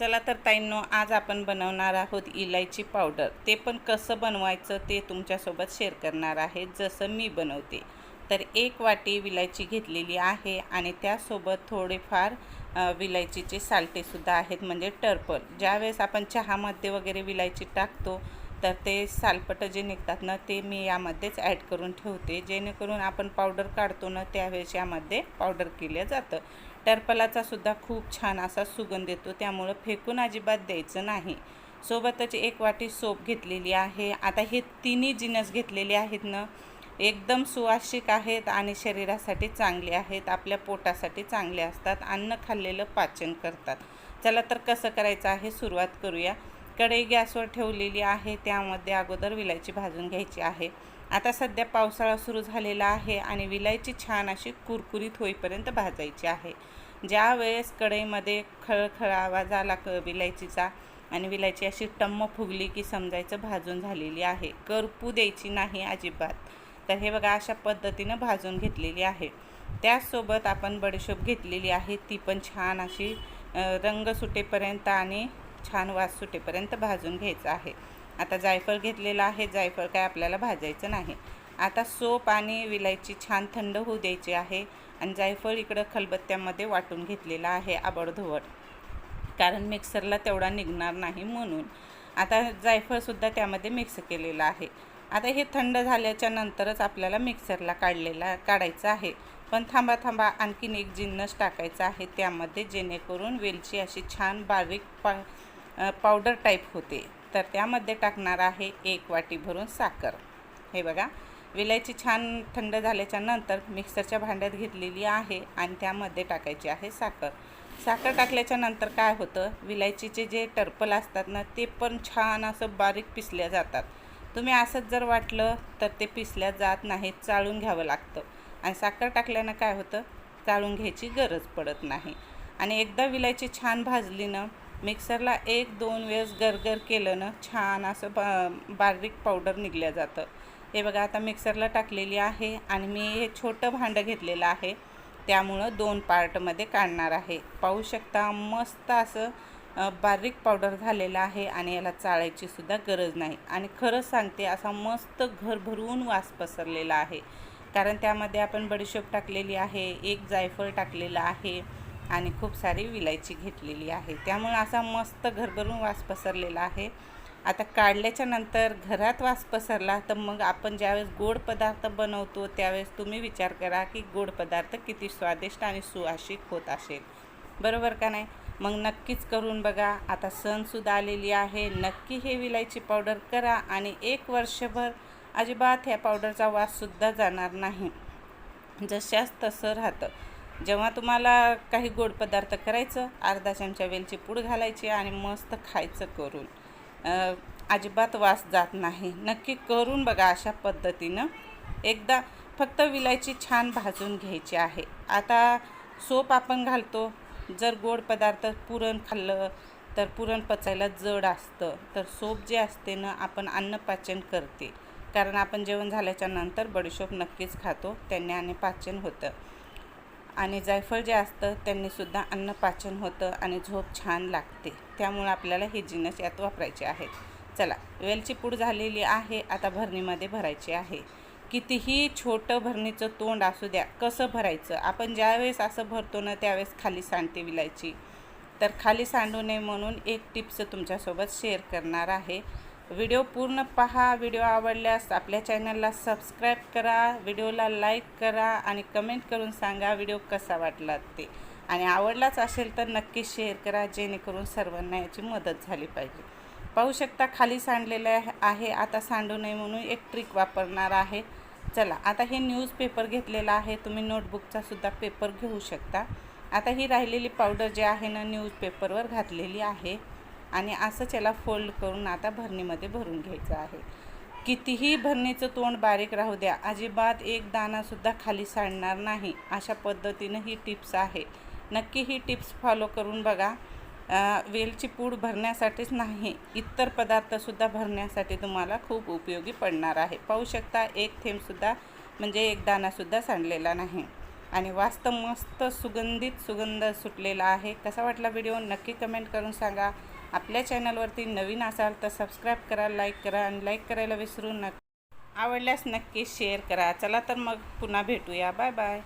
चला तर ताईंनो आज आपण बनवणार आहोत इलायची पावडर. ते पण कसं बनवायचं ते तुमच्यासोबत शेअर करणार आहे जसं मी बनवते. तर एक वाटी विलायची घेतलेली आहे आणि त्यासोबत थोडेफार विलायचीचे सालटेसुद्धा आहेत म्हणजे टर्पल ज्यावेळेस आपण चहामध्ये वगैरे विलायची टाकतो तर ते सालपटं जे निघतात ना ते मी यामध्येच ॲड करून ठेवते. जेणेकरून आपण पावडर काढतो ना त्यावेळेस यामध्ये पावडर केलं जातं. टर्पलाचा सुद्धा खूप छान असा सुगंध येतो त्यामुळं फेकून अजिबात द्यायचं नाही. सोबतच एक वाटी सोप घेतलेली आहे. आता हे तिन्ही जिनस घेतलेले आहेत ना एकदम सुवासिक आहेत आणि शरीरासाठी चांगले आहेत आपल्या पोटासाठी चांगले असतात अन्न खाल्लेलं पाचन करतात. चला तर कसं करायचं आहे सुरुवात करूया. कढई गॅसवर ठेवलेली आहे त्यामध्ये अगोदर विलायची भाजून घ्यायची आहे. आता सध्या पावसाळा सुरू झालेला आहे आणि विलायची छान अशी कुरकुरीत होईपर्यंत भाजायची आहे. ज्या वेळेस कढईमध्ये खळखळ आवाज आला क विलायचीचा आणि विलायची अशी टम्म फुगली की समजायचं भाजून झालेली आहे. करपू द्यायची नाही अजिबात. तर हे बघा अशा पद्धतीनं भाजून घेतलेली आहे. त्याचसोबत आपण बडीशोप घेतलेली आहे. ती पण छान अशी रंग सुटेपर्यंत आणि छान वास सुटेपर्यंत भाजून घ्यायचं आहे. आता जायफळ घेतलेलं आहे. जायफळ काय आपल्याला भाजायचं नाही. आता सोप आणि विलायची छान थंड होऊ द्यायची आहे आणि जायफळ इकडं खलबत्त्यामध्ये वाटून घेतलेलं आहे आबडधोबड. कारण मिक्सरला तेवढा निघणार नाही म्हणून. आता जायफळसुद्धा त्यामध्ये मिक्स केलेलं आहे. आता हे थंड झाल्याच्या नंतरच आपल्याला मिक्सरला काढलेला काढायचं आहे. पण थांबा थांबा आणखीन एक जिन्नस टाकायचा आहे त्यामध्ये जेणेकरून वेलची अशी छान बारीक पा पावडर टाईप होते. तर त्यामध्ये टाकणार आहे एक वाटी भरून साखर. हे बघा. विलायची छान थंड झाल्याच्यानंतर मिक्सरच्या भांड्यात घेतलेली आहे आणि त्यामध्ये टाकायची आहे साखर. साखर टाकल्याच्या नंतर काय होतं? विलायचीचे जे टर्पल असतात ना ते पण छान असं बारीक पिसल्या जातात. तुम्ही असंच जर वाटलं तर ते पिसल्या जात नाही चाळून घ्यावं लागतं. आणि साखर टाकल्यानं काय होतं? चाळून घ्यायची गरज पडत नाही. आणि एकदा विलायची छान भाजली ना मिक्सरला एक दोन वेळेस गरगर केलं ना छान असं ब बारीक पावडर निघल्या जातं. हे बघा आता मिक्सरला टाकलेली आहे आणि मी हे छोटं भांडं घेतलेलं आहे. त्यामुळं दोन पार्टमध्ये काढणार आहे. पाहू शकता मस्त असं बारीक पावडर झालेलं आहे आणि याला चाळायची सुद्धा गरज नाही. आणि खरंच सांगते असा मस्त घर भरून वास पसरलेला आहे. कारण त्यामध्ये आपण बडीशोप टाकलेली आहे एक जायफळ टाकलेलं आहे. आणि खूप सारी विलायची घेतलेली आहे. त्यामुळे असा मस्त घरभरून वास पसरलेला आहे. आता काढल्याच्या नंतर घरात वास पसरला तर मग आपण ज्यावेळेस गोड पदार्थ बनवतो त्यावेळेस तुम्ही विचार करा की गोड पदार्थ किती स्वादिष्ट आणि सुवासिक होत असेल. बरोबर का नाही? मग नक्कीच करून बघा. आता सणसुद्धा आलेली आहे. नक्की हे विलायची पावडर करा आणि एक वर्षभर अजिबात ह्या पावडरचा वाससुद्धा जाणार नाही. जशाच तसं राहतं. जेव्हा तुम्हाला काही गोड पदार्थ करायचं अर्धा चमचा वेलची पूड घालायची आणि मस्त खायचं करून. अजिबात वास जात नाही. नक्की करून बघा अशा पद्धतीनं. एकदा फक्त विलायची छान भाजून घ्यायची आहे. आता सोप आपण घालतो. जर गोड पदार्थ पुरण खाल्लं तर पुरण पचायला जड असतं. तर सोप जे असते ना आपण अन्नपाचन करते. कारण आपण जेवण झाल्याच्यानंतर बडीशोप नक्कीच खातो. त्यांनी आणि पाचन होतं. आणि जायफळ जे असतं त्यांनीसुद्धा अन्न पाचन होतं आणि झोप छान लागते. त्यामुळे आपल्याला हे जिन्नस यात वापरायचे आहेत चला वेलची पूड झालेली आहे आता भरणीमध्ये भरायची आहे. कितीही छोटं भरणीचं तोंड असू द्या कसं भरायचं? आपण ज्यावेळेस असं भरतो ना त्यावेळेस खाली सांडते विलायची. तर खाली सांडू नये म्हणून एक टिप्स तुमच्यासोबत शेअर करणार आहे. व्हिडिओ पूर्ण पहा. व्हिडिओ आवडल्यास आपल्या चॅनलला सबस्क्राईब करा. व्हिडिओला लाईक करा आणि कमेंट करून सांगा व्हिडिओ कसा वाटला ते. आणि आवडलाच असेल तर नक्की शेअर करा जेणेकरून सर्वांना याची मदत झाली पाहिजे. पाहू शकता खाली सांडलेलं आहे- आहे आता सांडू नये म्हणून एक ट्रिक वापरणार आहे. चला आता हे न्यूजपेपर घेतलेला आहे. तुम्ही नोटबुकचा सुद्धा पेपर घेऊ शकता. आता ही राहिलेली पावडर जी आहे ना न्यूजपेपरवर घातलेली आहे. आणि असंच याला फोल्ड करून आता भरणीमध्ये भरून घ्यायचं आहे. कितीही भरणीचं तोंड बारीक राहू द्या अजिबात एक दाणासुद्धा खाली सांडणार नाही अशा पद्धतीनं ही टिप्स आहे. नक्की ही टिप्स फॉलो करून बघा. वेलची पूड भरण्यासाठीच नाही इतर पदार्थसुद्धा भरण्यासाठी तुम्हाला खूप उपयोगी पडणार आहे. पाहू शकता एक थेंबसुद्धा म्हणजे एक दाणासुद्धा सांडलेला नाही. आणि वास्त मस्त सुगंधित सुगंध सुटलेला आहे. कसा वाटला व्हिडिओ? नक्की कमेंट करून सांगा. आपल्या चॅनलवरती नवीन असाल तर सबस्क्राईब करा लाईक करा आणि लाईक करायला विसरू नका. आवडल्यास नक्की शेअर करा. चला तर मग पुन्हा भेटूया. Bye bye